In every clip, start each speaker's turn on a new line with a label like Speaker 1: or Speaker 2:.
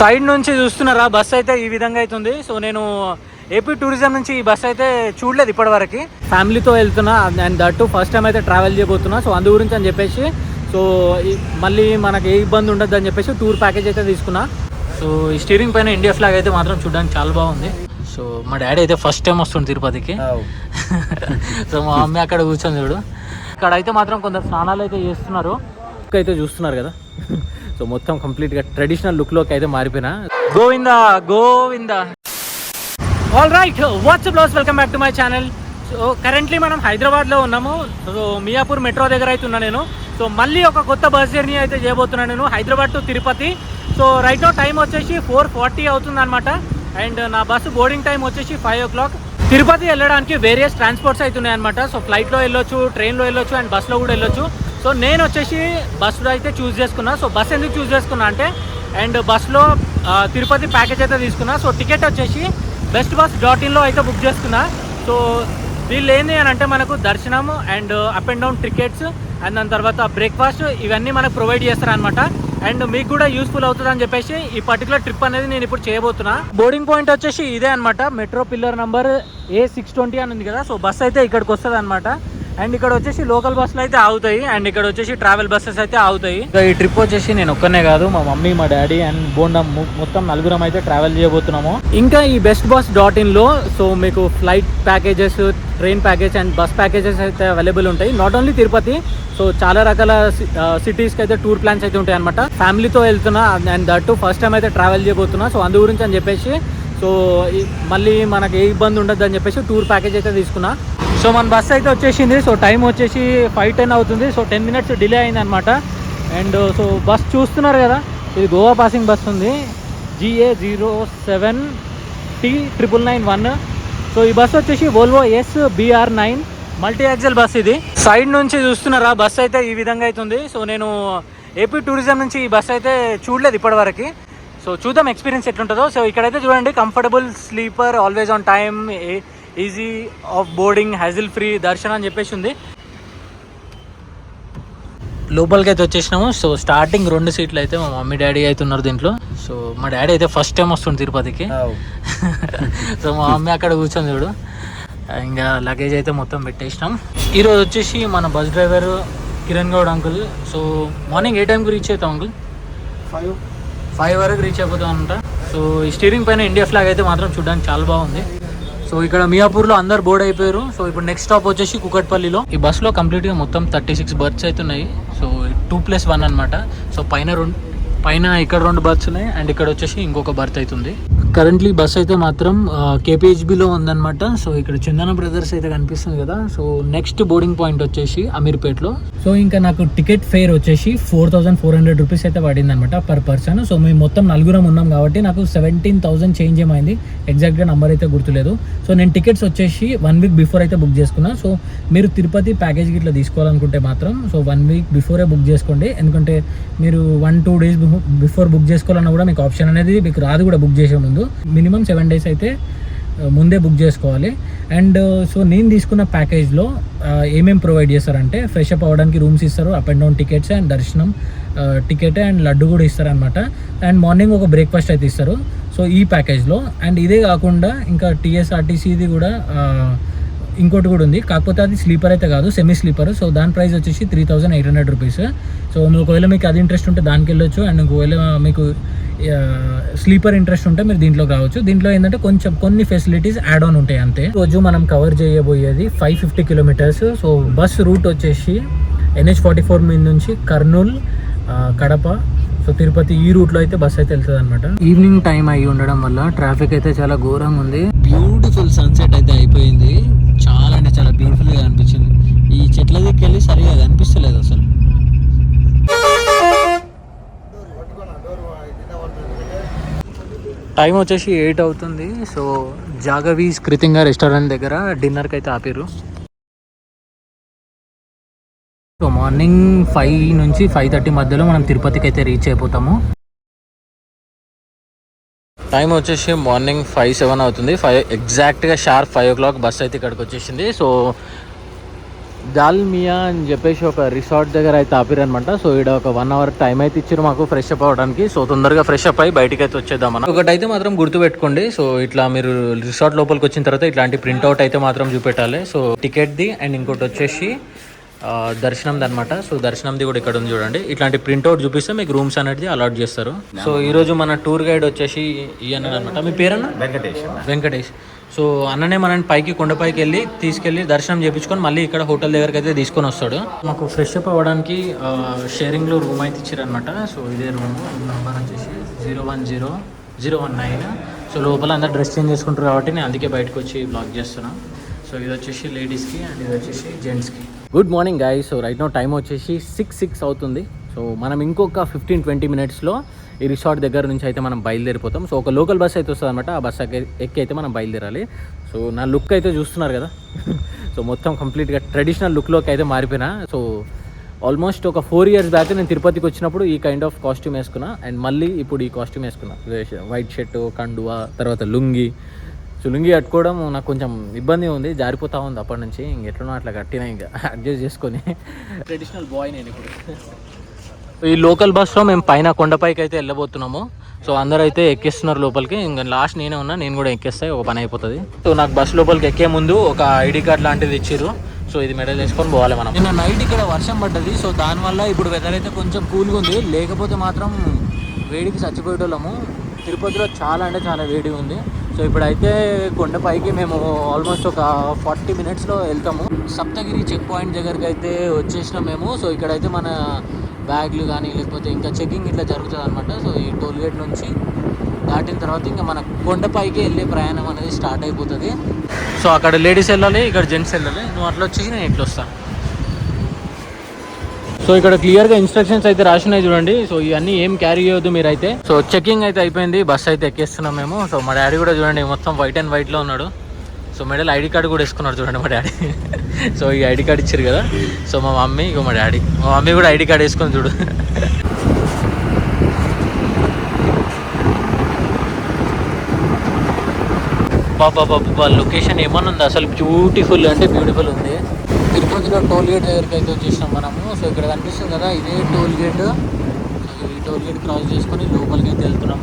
Speaker 1: Side నుంచి చూస్తున్నారా? Bus అయితే ఈ విధంగా అవుతుంది సో నేను ఏపీ టూరిజం నుంచి ఈ బస్ అయితే చూడలేదు ఇప్పటివరకు. ఫ్యామిలీతో వెళ్తున్నా. అండ్ దట్ ఫస్ట్ టైం అయితే ట్రావెల్ చేయబోతున్నా. సో అందు గురించి అని చెప్పేసి సో మళ్ళీ మనకి ఏ ఇబ్బంది ఉండదు అని చెప్పేసి టూర్ ప్యాకేజ్ అయితే తీసుకున్నా. సో ఈ స్టీరింగ్ పైన ఇండియా ఫ్లాగ్ అయితే మాత్రం చూడడానికి చాలా బాగుంది. సో మా డాడీ అయితే ఫస్ట్ టైం వస్తుంది తిరుపతికి. సో మా మమ్మీ అక్కడ కూర్చొని చూడు. ఇక్కడ అయితే మాత్రం కొందరు స్నానాలు అయితే చేస్తున్నారు. అయితే చూస్తున్నారు కదా. సో మొత్తం కంప్లీట్గా ట్రెడిషనల్ లుక్లోకి అయితే మారిపోయినా. Govinda Govinda. All right what's up blouse welcome back to my channel so currently మనం హైదరాబాద్లో ఉన్నాము. సో మియాపూర్ మెట్రో దగ్గర అయితే ఉన్నా నేను. సో మళ్ళీ ఒక కొత్త బస్ జర్నీ అయితే చేయబోతున్నాను నేను Hyderabad to Tirupati. So right now time వచ్చేసి ఫోర్ ఫార్టీ అవుతుంది అనమాట అండ్ నా బస్సు బోర్డింగ్ టైం వచ్చేసి ఫైవ్ ఓ క్లాక్ తిరుపతి వెళ్ళడానికి వేరియస్ ట్రాన్స్పోర్ట్స్ అవుతున్నాయి అనమాట సో ఫ్లైట్లో వెళ్ళొచ్చు ట్రైన్లో వెళ్ళొచ్చు అండ్ బస్లో కూడా వెళ్ళొచ్చు. సో నేను వచ్చేసి బస్సులో అయితే చూస్ చేసుకున్నా. సో బస్ ఎందుకు చూస్ చేసుకున్నా అంటే అండ్ బస్సులో తిరుపతి ప్యాకేజ్ అయితే తీసుకున్నా. సో టికెట్ వచ్చేసి బెస్ట్ బస్ డాట్ ఇన్లో అయితే బుక్ చేసుకున్నా. సో వీళ్ళు ఏంది అని అంటే మనకు దర్శనం and up and down tickets and దాని తర్వాత బ్రేక్ఫాస్ట్ ఇవన్నీ మనకు ప్రొవైడ్ చేస్తారనమాట అండ్ మీకు కూడా యూస్ఫుల్ అవుతుంది అని చెప్పేసి ఈ పర్టికులర్ ట్రిప్ అనేది నేను ఇప్పుడు చేయబోతున్నా. బోర్డింగ్ పాయింట్ వచ్చేసి ఇదే అనమాట metro pillar number A six twenty అని ఉంది కదా. సో బస్ అయితే ఇక్కడికి వస్తుంది అనమాట అండ్ ఇక్కడ వచ్చేసి లోకల్ బస్సులు అయితే ఆగుతాయి. అండ్ ఇక్కడ వచ్చేసి ట్రావెల్ బస్సెస్ అయితే ఆగుతాయి. ఇంకా ఈ ట్రిప్ వచ్చేసి నేను ఒక్కనే కాదు మా మమ్మీ మా డాడీ అండ్ బోండా మొత్తం నలుగురం అయితే ట్రావెల్ చేయబోతున్నాము. ఇంకా ఈ బెస్ట్ బస్ డాట్ ఇన్లో సో మీకు flight packages train package and bus packages అయితే అవైలబుల్ ఉంటాయి. నాట్ ఓన్లీ తిరుపతి సో చాలా రకాల సిటీస్కి అయితే టూర్ ప్లాన్స్ అయితే ఉంటాయి అనమాట ఫ్యామిలీతో వెళ్తున్నా అండ్ దట్ ఫస్ట్ టైం అయితే ట్రావెల్ చేయబోతున్నా. సో అందు గురించి అని చెప్పేసి సో మళ్ళీ మనకి ఏ ఇబ్బంది ఉండదు అని చెప్పేసి టూర్ ప్యాకేజ్ అయితే తీసుకున్నా. సో మన బస్ అయితే వచ్చేసింది. సో టైం వచ్చేసి ఫైవ్ టెన్ అవుతుంది. సో టెన్ మినిట్స్ డిలే అయింది అనమాట అండ్ సో బస్ చూస్తున్నారు కదా ఇది గోవా పాసింగ్ బస్ ఉంది. GA zero seven T triple nine one. So ఈ బస్ వచ్చేసి Volvo S BR nine. Multi axle bus ఇది. సైడ్ నుంచి చూస్తున్నారా బస్ అయితే ఈ విధంగా అవుతుంది. సో నేను ఏపీ టూరిజం నుంచి ఈ బస్ అయితే చూడలేదు ఇప్పటివరకు. సో చూద్దాం ఎక్స్పీరియన్స్ ఎట్లుంటుందో. సో ఇక్కడైతే చూడండి comfortable sleeper always on time easy of boarding hassle free దర్శనం అని చెప్పేసి ఉంది. లోపలికి అయితే వచ్చేసినాము. సో స్టార్టింగ్ రెండు సీట్లు అయితే మా మమ్మీ డాడీ అయితే ఉన్నారు దీంట్లో. సో మా డాడీ అయితే ఫస్ట్ టైం వస్తుంది తిరుపతికి. సో మా మమ్మీ అక్కడ కూర్చొని చూడు. ఇంకా లగేజ్ అయితే మొత్తం పెట్టేసినాం. ఈరోజు వచ్చేసి మన bus driver Kiran Goud uncle so morning ఏ టైంకి రీచ్ అవుతాం అంకుల్
Speaker 2: ఫైవ్
Speaker 1: ఫైవ్ వరకు రీచ్ అయిపోతాం అంట. సో ఈ స్టీరింగ్ పైన ఇండియా ఫ్లాగ్ అయితే మాత్రం చూడడానికి చాలా బాగుంది. సో ఇక్కడ మియాపూర్లో అందరు బోర్డ్ అయిపోయారు. సో ఇప్పుడు నెక్స్ట్ స్టాప్ వచ్చేసి కుకట్పల్లిలో. ఈ బస్సులో కంప్లీట్గా మొత్తం థర్టీ సిక్స్ బర్త్స్ అవుతున్నాయి సో టూ ప్లస్ వన్ అనమాట సో పైన రెండు పైన ఇక్కడ రెండు బర్త్స్ ఉన్నాయి. అండ్ ఇక్కడ వచ్చేసి ఇంకొక బర్త్ అవుతుంది కరెంట్లీ బస్ అయితే మాత్రం కేపీహెచ్బిలో ఉందన్నమాట. సో ఇక్కడ చందన బ్రదర్స్ అయితే కనిపిస్తుంది కదా. సో నెక్స్ట్ బోర్డింగ్ పాయింట్ వచ్చేసి అమీర్పేట్లో. సో ఇంకా నాకు టికెట్ ఫేర్ వచ్చేసి four thousand four hundred rupees అయితే పడింది అనమాట పర్ పర్సన్ సో మేము మొత్తం నలుగురం ఉన్నాం కాబట్టి నాకు సెవెంటీన్ థౌసండ్ చేంజ్ ఏమైంది? ఎగ్జాక్ట్గా నంబర్ అయితే గుర్తులేదు. సో నేను టికెట్స్ వచ్చేసి వన్ వీక్ బిఫోర్ అయితే బుక్ చేసుకున్నా. సో మీరు తిరుపతి ప్యాకేజ్ ఇట్లా తీసుకోవాలనుకుంటే మాత్రం సో వన్ వీక్ బిఫోరే బుక్ చేసుకోండి. ఎందుకంటే మీరు one two days before book చేసుకోవాలన్నా కూడా మీకు ఆప్షన్ అనేది మీకు రాదు కూడా బుక్ చేసే ముందు. మినిమం సెవెన్ డేస్ అయితే ముందే బుక్ చేసుకోవాలి. అండ్ సో నేను తీసుకున్న ప్యాకేజ్లో ఏమేమి ప్రొవైడ్ చేస్తారంటే ఫ్రెష్ అప్ అవ్వడానికి రూమ్స్ ఇస్తారు up and down tickets and దర్శనం టికెట్ అండ్ లడ్డు కూడా ఇస్తారనమాట అండ్ మార్నింగ్ ఒక బ్రేక్ఫాస్ట్ అయితే ఇస్తారు. సో ఈ ప్యాకేజ్లో అండ్ ఇదే కాకుండా ఇంకా టీఎస్ఆర్టీసీది కూడా ఇంకోటి కూడా ఉంది. కాకపోతే అది స్లీపర్ అయితే కాదు సెమీ స్లీపర్ సో దాని ప్రైస్ వచ్చేసి three thousand eight hundred rupees. So ఒకవేళ మీకు అది ఇంట్రెస్ట్ ఉంటే దానికి వెళ్ళొచ్చు. అండ్ ఒకవేళ మీకు స్లీపర్ ఇంట్రెస్ట్ ఉంటే మీరు దీంట్లో కావచ్చు. దీంట్లో ఏంటంటే కొంచెం కొన్ని ఫెసిలిటీస్ యాడ్ ఆన్ ఉంటాయి అంతే. రోజు మనం కవర్ చేయబోయేది five fifty kilometers so bus route వచ్చేసి ఎన్హెచ్ ఫార్టీ ఫోర్ మీద నుంచి కర్నూల్ కడప. సో తిరుపతి ఈ రూట్లో అయితే బస్ అయితే వెళ్తుంది అనమాట ఈవినింగ్ టైం అయ్యి ఉండడం వల్ల ట్రాఫిక్ అయితే చాలా ఘోరంగా ఉంది. బ్యూటిఫుల్ సన్సెట్ అయితే అయిపోయింది. చాలా బ్యూటిఫుల్గా అనిపించింది. ఈ చెట్ల దగ్గరికి వెళ్ళి సరిగా కనిపిస్తలేదు అసలు. టైం వచ్చేసి ఎయిట్ అవుతుంది. సో జాగవి కృతింగా రెస్టారెంట్ దగ్గర డిన్నర్కి అయితే ఆపారు. సో మార్నింగ్ ఫైవ్ నుంచి ఫైవ్ థర్టీ మధ్యలో మనం తిరుపతికి అయితే రీచ్ అయిపోతాము. టైం వచ్చేసి మార్నింగ్ ఫైవ్ సెవెన్ అవుతుంది. ఫైవ్ ఎగ్జాక్ట్గా sharp five o'clock bus అయితే ఇక్కడికి వచ్చేసింది. సో దాల్మియా అని చెప్పేసి ఒక రిసార్ట్ దగ్గర అయితే ఆపిరనమాట సో ఇక్కడ ఒక వన్ అవర్ టైం అయితే ఇచ్చారు మాకు ఫ్రెష్ అప్ అవ్వడానికి. సో తొందరగా ఫ్రెష్ అప్ అయ్యి బయటకి అయితే వచ్చేద్దాం మనం ఒకటైతే మాత్రం గుర్తుపెట్టుకోండి సో ఇట్లా మీరు రిసార్ట్ లోపలికి వచ్చిన తర్వాత ఇట్లాంటి ప్రింట్అవుట్ అయితే మాత్రం చూపెట్టాలి. సో టికెట్ది అండ్ ఇంకోటి వచ్చేసి దర్శనంది అనమాట సో దర్శనంది కూడా ఇక్కడ ఉంది చూడండి. ఇట్లాంటి ప్రింట్అవుట్ చూపిస్తే మీకు రూమ్స్ అనేది అలాట్ చేస్తారు. సో ఈ రోజు మన టూర్ గైడ్ వచ్చేసి ఈయన అనమాట మీ పేరన్నా?
Speaker 2: వెంకటేష్
Speaker 1: వెంకటేష్. సో అన్ననే మనని పైకి కొండపైకి వెళ్ళి తీసుకెళ్ళి దర్శనం చేయించుకొని మళ్ళీ ఇక్కడ హోటల్ దగ్గరికి అయితే తీసుకొని వస్తాడు. మాకు ఫ్రెష్ అప్ అవ్వడానికి షేరింగ్లో రూమ్ అయితే ఇచ్చారనమాట సో ఇదే రూమ్. రూమ్ నెంబర్ వచ్చేసి zero one zero zero one nine. So లోపల అందరు డ్రెస్ చేంజ్ చేసుకుంటారు కాబట్టి నేను అందుకే బయటకు వచ్చి బ్లాక్ చేస్తున్నాను సో ఇది వచ్చేసి లేడీస్కి అండ్ ఇది వచ్చేసి జెంట్స్కి. Good morning guy so right now time వచ్చేసి సిక్స్ సిక్స్ అవుతుంది. సో మనం ఇంకొక ఫిఫ్టీన్ ట్వంటీ మినిట్స్లో ఈ రిసార్ట్ దగ్గర నుంచి అయితే మనం బయలుదేరిపోతాం. సో ఒక లోకల్ బస్ అయితే వస్తుంది అనమాట ఆ బస్ ఎక్కి అయితే మనం బయలుదేరాలి. సో నా లుక్ అయితే చూస్తున్నారు కదా. సో మొత్తం కంప్లీట్గా ట్రెడిషనల్ లుక్లోకి అయితే మారిపోయినా. సో ఆల్మోస్ట్ ఒక ఫోర్ ఇయర్స్ బ్యాక్ నేను తిరుపతికి వచ్చినప్పుడు ఈ కైండ్ ఆఫ్ కాస్ట్యూమ్ వేసుకున్నా. అండ్ మళ్ళీ ఇప్పుడు ఈ కాస్ట్యూమ్ వేసుకున్నా. వైట్ షర్ట్ కండువా తర్వాత లుంగి సో లుంగి కట్టుకోవడం నాకు కొంచెం ఇబ్బంది ఉంది జారిపోతా ఉంది అప్పటి నుంచి. ఇంక ఎట్లనో అట్లా కట్టినా ఇంకా అడ్జస్ట్ చేసుకొని. ట్రెడిషనల్ బాయ్ నేను ఇప్పుడు. ఈ లోకల్ బస్లో మేము పైన కొండపైకి అయితే వెళ్ళబోతున్నాము. సో అందరూ అయితే ఎక్కిస్తున్నారు లోపలికి. ఇంకా లాస్ట్ నేనే ఉన్నా నేను కూడా ఎక్కేస్తే ఒక పని అయిపోతుంది. సో నాకు బస్ లోపలికి ఎక్కే ముందు ఒక ఐడి కార్డ్ లాంటిది ఇచ్చిర్రు. సో ఇది మెడల్ వేసుకొని పోవాలి మనం. నిన్న నైట్ ఇక్కడ వర్షం పడ్డది సో దానివల్ల ఇప్పుడు వెదర్ అయితే కొంచెం కూల్గా ఉంది. లేకపోతే మాత్రం వేడికి చచ్చిపోయేటోళ్ళము. తిరుపతిలో చాలా అంటే చాలా వేడి ఉంది. సో ఇప్పుడైతే కొండపైకి మేము ఆల్మోస్ట్ ఒక ఫార్టీ మినిట్స్లో వెళ్తాము. సప్తగిరి చెక్ పాయింట్ దగ్గరికి అయితే వచ్చేసినాం మేము. సో ఇక్కడైతే మన బ్యాగ్లు కానీ లేకపోతే ఇంకా చెకింగ్ ఇట్లా జరుగుతుంది అనమాట సో ఈ టోల్ గేట్ నుంచి దాటిన తర్వాత ఇంకా మన కొండపైకి వెళ్ళే ప్రయాణం అనేది స్టార్ట్ అయిపోతుంది. సో అక్కడ లేడీస్ వెళ్ళాలి ఇక్కడ జెంట్స్ వెళ్ళాలి. నువ్వు అట్లా వచ్చేసి నేను ఇట్లా వస్తాను సో ఇక్కడ క్లియర్గా ఇన్స్ట్రక్షన్స్ అయితే రాసినాయి చూడండి. సో ఇవన్నీ ఏం క్యారీ చేయొద్దు మీరైతే. సో చెకింగ్ అయితే అయిపోయింది. బస్ అయితే ఎక్కేస్తున్నాం మేము. సో మా డాడీ కూడా చూడండి మొత్తం వైట్ అండ్ వైట్లో ఉన్నాడు. సో మెడల్ ఐడి కార్డు కూడా వేసుకున్నాడు చూడండి మా డాడీ సో ఈ ఐడి కార్డు ఇచ్చారు కదా. సో మా మమ్మీ ఇక మా డాడీ మా మమ్మీ కూడా ఐడి కార్డు వేసుకొని చూడు. బాబా బాబా లొకేషన్ ఏమన్నా ఉంది? అసలు బ్యూటిఫుల్ అంటే బ్యూటిఫుల్ ఉంది. తిరుపతిలో టోల్ గేట్ దగ్గరికి అయితే వచ్చేసినాం మనము. సో ఇక్కడ కనిపిస్తుంది కదా ఇదే టోల్ గేట్. ఈ టోల్ గేట్ క్రాస్ చేసుకొని లోపలికి అయితే వెళ్తున్నాం.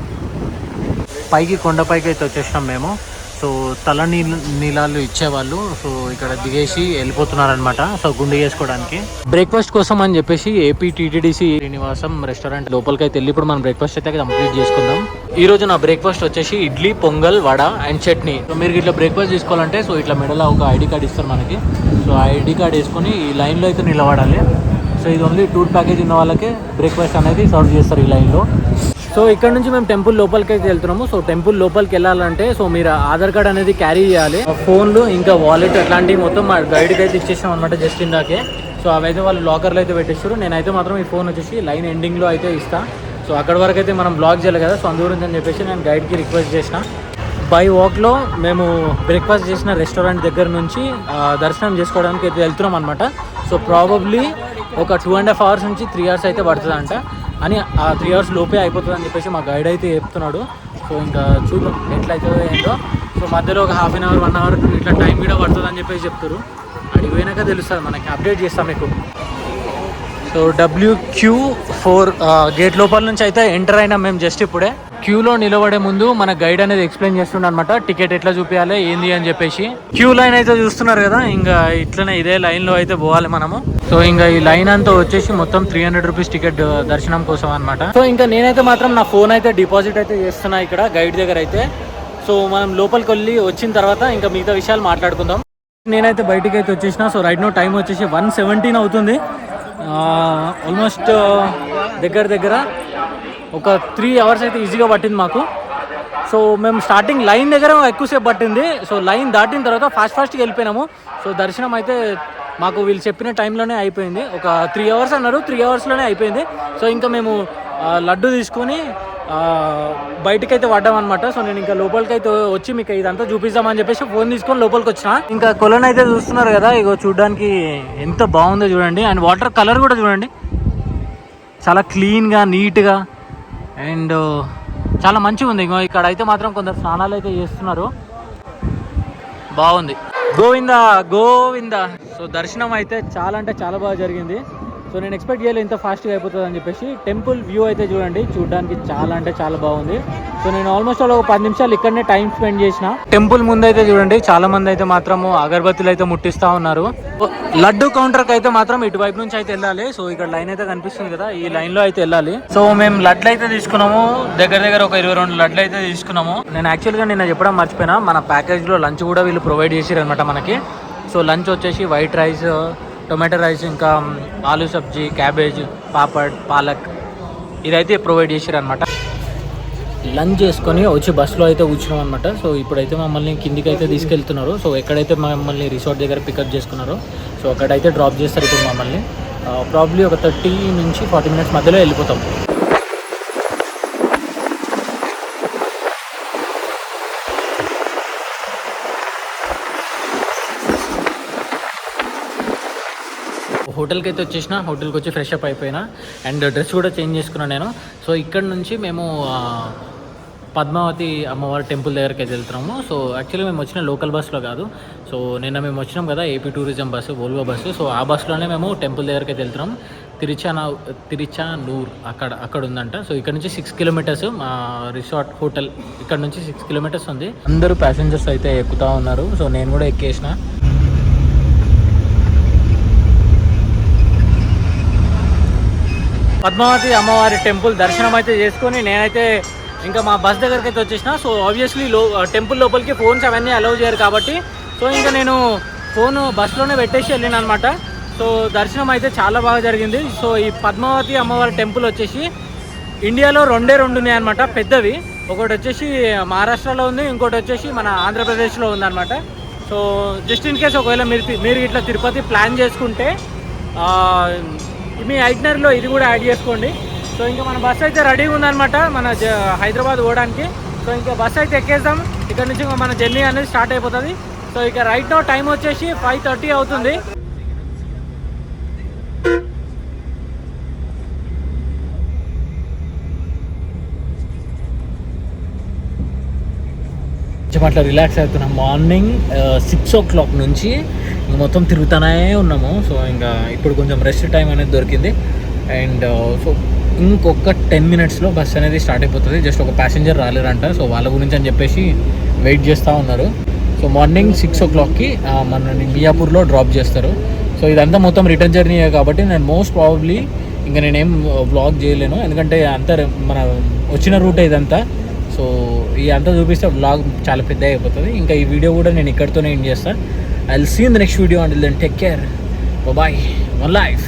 Speaker 1: పైకి కొండపైకి అయితే వచ్చేసినాం మేము. సో తల నీళ్ళ నీళ్ళాలు ఇచ్చేవాళ్ళు. సో ఇక్కడ దిగేసి వెళ్ళిపోతున్నారనమాట సో గుండె చేసుకోవడానికి. బ్రేక్ఫాస్ట్ కోసం అని చెప్పేసి ఏపీ టీటీడీసీ శ్రీనివాసం రెస్టారెంట్ లోపలికి అయితే వెళ్ళి ఇప్పుడు మనం బ్రేక్ఫాస్ట్ అయితే కంప్లీట్ చేసుకుందాం. ఈ రోజు నా బ్రేక్ఫాస్ట్ వచ్చేసి ఇడ్లీ పొంగల్ వడ అండ్ చట్నీ. సో మీరు ఇట్లా బ్రేక్ఫాస్ట్ తీసుకోవాలంటే సో ఇట్లా మెడలో ఒక ఐడి కార్డ్ ఇస్తారు మనకి. సో ఆ ఐడి కార్డ్ వేసుకొని ఈ లైన్లో అయితే నిలబడాలి. సో ఇది ఓన్లీ టూర్ ప్యాకేజ్ ఉన్న వాళ్ళకే బ్రేక్ఫాస్ట్ అనేది సర్వ్ చేస్తారు ఈ లైన్లో సో ఇక్కడ నుంచి మేము టెంపుల్ లోపలికి అయితే వెళ్తున్నాము. సో టెంపుల్ లోపలికి వెళ్ళాలంటే సో మీరు ఆధార్ కార్డ్ అనేది క్యారీ చేయాలి. ఫోన్లు ఇంకా వాలెట్ అట్లాంటివి మొత్తం మా గైడ్కి అయితే ఇచ్చేసాం అనమాట జస్ట్ ఇందాకే. సో అవైతే వాళ్ళు లాకర్లో అయితే పెట్టేస్తారు నేనైతే మాత్రం ఈ ఫోన్ వచ్చేసి లైన్ ఎండింగ్లో అయితే ఇస్తా. సో అక్కడ వరకు అయితే మనం బ్లాక్ చేయాలి కదా. సో అందుగురించి అని చెప్పేసి నేను గైడ్కి రిక్వెస్ట్ చేసిన. బై వాక్లో మేము బ్రేక్ఫాస్ట్ చేసిన రెస్టారెంట్ దగ్గర నుంచి దర్శనం చేసుకోవడానికి అయితే వెళ్తున్నాం అనమాట సో ప్రాబబ్లీ ఒక టూ అండ్ హాఫ్ అవర్స్ నుంచి త్రీ అవర్స్ అయితే పడుతుందంట. అని ఆ త్రీ అవర్స్ లోపే అయిపోతుంది అని చెప్పేసి మా గైడ్ అయితే చెప్తున్నాడు. సో ఇంకా చూద్దాం ఎట్లయితుందో ఏంటో. సో మధ్యలో ఒక half an hour one hour ఇట్లా టైం కూడా పడుతుంది అని చెప్పేసి చెప్తారు అడిగి పోయినాక తెలుస్తుంది మనకి అప్డేట్ చేస్తాం మీకు so W Q four gate లోపల నుంచి అయితే ఎంటర్ అయినాం మేము జస్ట్ ఇప్పుడే. క్యూలో నిలబడే ముందు మన గైడ్ అనేది ఎక్స్ప్లెయిన్ చేస్తుండ అనమాట టికెట్ ఎట్లా చూపించాలి ఏంది అని చెప్పేసి. క్యూ లైన్ అయితే చూస్తున్నారు కదా ఇంకా ఇట్లనే ఇదే లైన్లో అయితే పోవాలి మనము. సో ఇంకా ఈ లైన్ అంతా వచ్చేసి మొత్తం త్రీ హండ్రెడ్ రూపీస్ టికెట్ దర్శనం కోసం అనమాట సో ఇంకా నేనైతే మాత్రం నా ఫోన్ అయితే డిపాజిట్ అయితే చేస్తున్నా ఇక్కడ గైడ్ దగ్గర అయితే. సో మనం లోపలికి వెళ్ళి వచ్చిన తర్వాత ఇంకా మిగతా విషయాలు మాట్లాడుకుందాం. నేనైతే బయటికి అయితే వచ్చేసిన సో రైట్ నో టైం వచ్చేసి వన్ సెవెంటీన్ అవుతుంది. Uh, ఆల్మోస్ట్ uh, దగ్గర దగ్గర ఒక త్రీ అవర్స్ అయితే ఈజీగా పట్టింది మాకు. సో మేము స్టార్టింగ్ లైన్ దగ్గర ఎక్కువసేపు పట్టింది. సో లైన్ దాటిన తర్వాత ఫాస్ట్ ఫాస్ట్గా వెళ్ళిపోయినాము. సో దర్శనం అయితే మాకు వీళ్ళు చెప్పిన టైంలోనే అయిపోయింది. ఒక త్రీ అవర్స్ అన్నారు. త్రీ అవర్స్లోనే అయిపోయింది. సో ఇంకా మేము లడ్డు తీసుకొని ఆ, బయటకైతే పడ్డాం అనమాట సో నేను ఇంకా లోపలికి అయితే వచ్చి మీకు ఇదంతా చూపిస్తామని చెప్పేసి ఫోన్ తీసుకొని లోపలికి వచ్చిన. ఇంకా కొలను అయితే చూస్తున్నారు కదా ఇగో చూడడానికి ఎంత బాగుందో చూడండి. అండ్ వాటర్ కలర్ కూడా చూడండి. చాలా క్లీన్గా నీట్గా అండ్ చాలా మంచిగా ఉంది. ఇంకో ఇక్కడ అయితే మాత్రం కొందరు స్నానాలు అయితే చేస్తున్నారు. బాగుంది. గోవింద గోవింద. సో దర్శనం అయితే చాలా అంటే చాలా బాగా జరిగింది. సో నేను ఎక్స్పెక్ట్ చేయలేదు ఇంత ఫాస్ట్గా అయిపోతుంది అని చెప్పేసి. టెంపుల్ వ్యూ అయితే చూడండి చూడడానికి చాలా అంటే చాలా బాగుంది. సో నేను ఆల్మోస్ట్ ఆల్ ఒక పది నిమిషాలు ఇక్కడనే టైం స్పెండ్ చేసిన. టెంపుల్ ముందు అయితే చూడండి చాలా మంది అయితే మాత్రము అగరబత్తులు అయితే ముట్టిస్తా ఉన్నారు. లడ్డు కౌంటర్కి అయితే మాత్రం ఇటువైపు నుంచి అయితే వెళ్ళాలి. సో ఇక్కడ లైన్ అయితే కనిపిస్తుంది కదా ఈ లైన్లో అయితే వెళ్ళాలి. సో మేము లడ్లు అయితే తీసుకున్నాము దగ్గర దగ్గర ఒక ఇరవై రెండు లడ్లు అయితే తీసుకున్నాము. నేను యాక్చువల్గా నిన్న చెప్పడం మర్చిపోయినా మన ప్యాకేజ్లో లంచ్ కూడా వీళ్ళు ప్రొవైడ్ చేసారు అనమాట మనకి. సో లంచ్ వచ్చేసి వైట్ రైస్ టొమాటో రైస్ ఇంకా ఆలు సబ్జీ క్యాబేజ్ పాపడ్ పాలక్ ఇదైతే ప్రొవైడ్ చేశారు అనమాట లంచ్ చేసుకొని వచ్చి బస్సులో అయితే కూర్చున్నాం అనమాట సో ఇప్పుడైతే మమ్మల్ని కిందికి అయితే తీసుకెళ్తున్నారు. సో ఎక్కడైతే మమ్మల్ని రిసార్ట్ దగ్గర పికప్ చేసుకున్నారో సో అక్కడైతే డ్రాప్ చేస్తారు ఇప్పుడు మమ్మల్ని. ప్రాబ్లీ ఒక థర్టీ నుంచి ఫార్టీ మినిట్స్ మధ్యలో వెళ్ళిపోతాం. హోటల్కి అయితే వచ్చేసిన హోటల్కి వచ్చి ఫ్రెష్ అప్ అయిపోయినా. అండ్ డ్రెస్ కూడా చేంజ్ చేసుకున్నాను నేను. సో ఇక్కడ నుంచి మేము పద్మావతి అమ్మవారి టెంపుల్ దగ్గరికి అయితే వెళ్తున్నాము. సో యాక్చువల్లీ మేము వచ్చిన లోకల్ బస్సులో కాదు. సో నిన్న మేము వచ్చినాం కదా AP tourism bus Volvo bus. So ఆ బస్సులోనే మేము టెంపుల్ దగ్గరికి అయితే వెళ్తున్నాం. తిరుచానా తిరుచానూర్ అక్కడ అక్కడ ఉందంట. సో ఇక్కడ నుంచి సిక్స్ కిలోమీటర్స్ మా రిసార్ట్ హోటల్ ఇక్కడ నుంచి సిక్స్ కిలోమీటర్స్ ఉంది. అందరూ ప్యాసింజర్స్ అయితే ఎక్కుతా ఉన్నారు. సో నేను కూడా ఎక్కేసిన. పద్మావతి అమ్మవారి టెంపుల్ దర్శనం అయితే చేసుకొని నేనైతే ఇంకా మా బస్ దగ్గరికి అయితే వచ్చేసిన. సో ఆబ్వియస్లీ లో టెంపుల్ లోపలికి ఫోన్స్ అవన్నీ అలౌ చేయరు కాబట్టి. సో ఇంకా నేను ఫోన్ బస్సులోనే పెట్టేసి వెళ్ళిన అనమాట సో దర్శనం అయితే చాలా బాగా జరిగింది. సో ఈ పద్మావతి అమ్మవారి టెంపుల్ వచ్చేసి ఇండియాలో రెండే రెండు ఉన్నాయి అనమాట పెద్దవి. ఒకటి వచ్చేసి మహారాష్ట్రలో ఉంది ఇంకోటి వచ్చేసి మన ఆంధ్రప్రదేశ్లో ఉందన్నమాట సో జస్ట్ ఇన్ కేస్ ఒకవేళ మీరు తి- మీరు ఇట్లా తిరుపతి ప్లాన్ చేసుకుంటే మీ ఐట్నర్లో ఇది కూడా యాడ్ చేసుకోండి. సో ఇంకా మన బస్ అయితే రెడీగా ఉందన్నమాట మన హైదరాబాద్ పోవడానికి సో ఇంకా బస్సు అయితే ఎక్కేద్దాం. ఇక్కడ నుంచి మన జర్నీ అనేది స్టార్ట్ అయిపోతుంది. సో ఇక రైట్ నో టైం వచ్చేసి ఫైవ్ థర్టీ అవుతుంది. కొంచెం అట్లా రిలాక్స్ అవుతున్నాం. మార్నింగ్ సిక్స్ ఓ క్లాక్ నుంచి ఇంక మొత్తం తిరుగుతూనే ఉన్నాము. సో ఇంకా ఇప్పుడు కొంచెం రెస్ట్ టైం అనేది దొరికింది. అండ్ సో uh, ఇంకొక టెన్ మినిట్స్లో బస్ అనేది స్టార్ట్ అయిపోతుంది. జస్ట్ ఒక ప్యాసింజర్ రాలేరంట. సో వాళ్ళ గురించి అని చెప్పేసి వెయిట్ చేస్తూ ఉన్నారు. సో మార్నింగ్ సిక్స్ ఓ క్లాక్కి మనని మియాపూర్లో డ్రాప్ చేస్తారు. సో ఇదంతా మొత్తం రిటర్న్ జర్నీ కాబట్టి నేను మోస్ట్ ప్రాబబ్లీ ఇంకా నేనేం uh, వ్లాగ్ చేయలేను. ఎందుకంటే అంతా మన వచ్చిన రూటే ఇదంతా. సో ఈ అంతా చూపిస్తే బ్లాగ్ చాలా పెద్ద అయిపోతుంది. ఇంకా ఈ వీడియో కూడా నేను ఇక్కడితోనే ఎండ్ చేస్తాను I seen the next video and then take care bye one life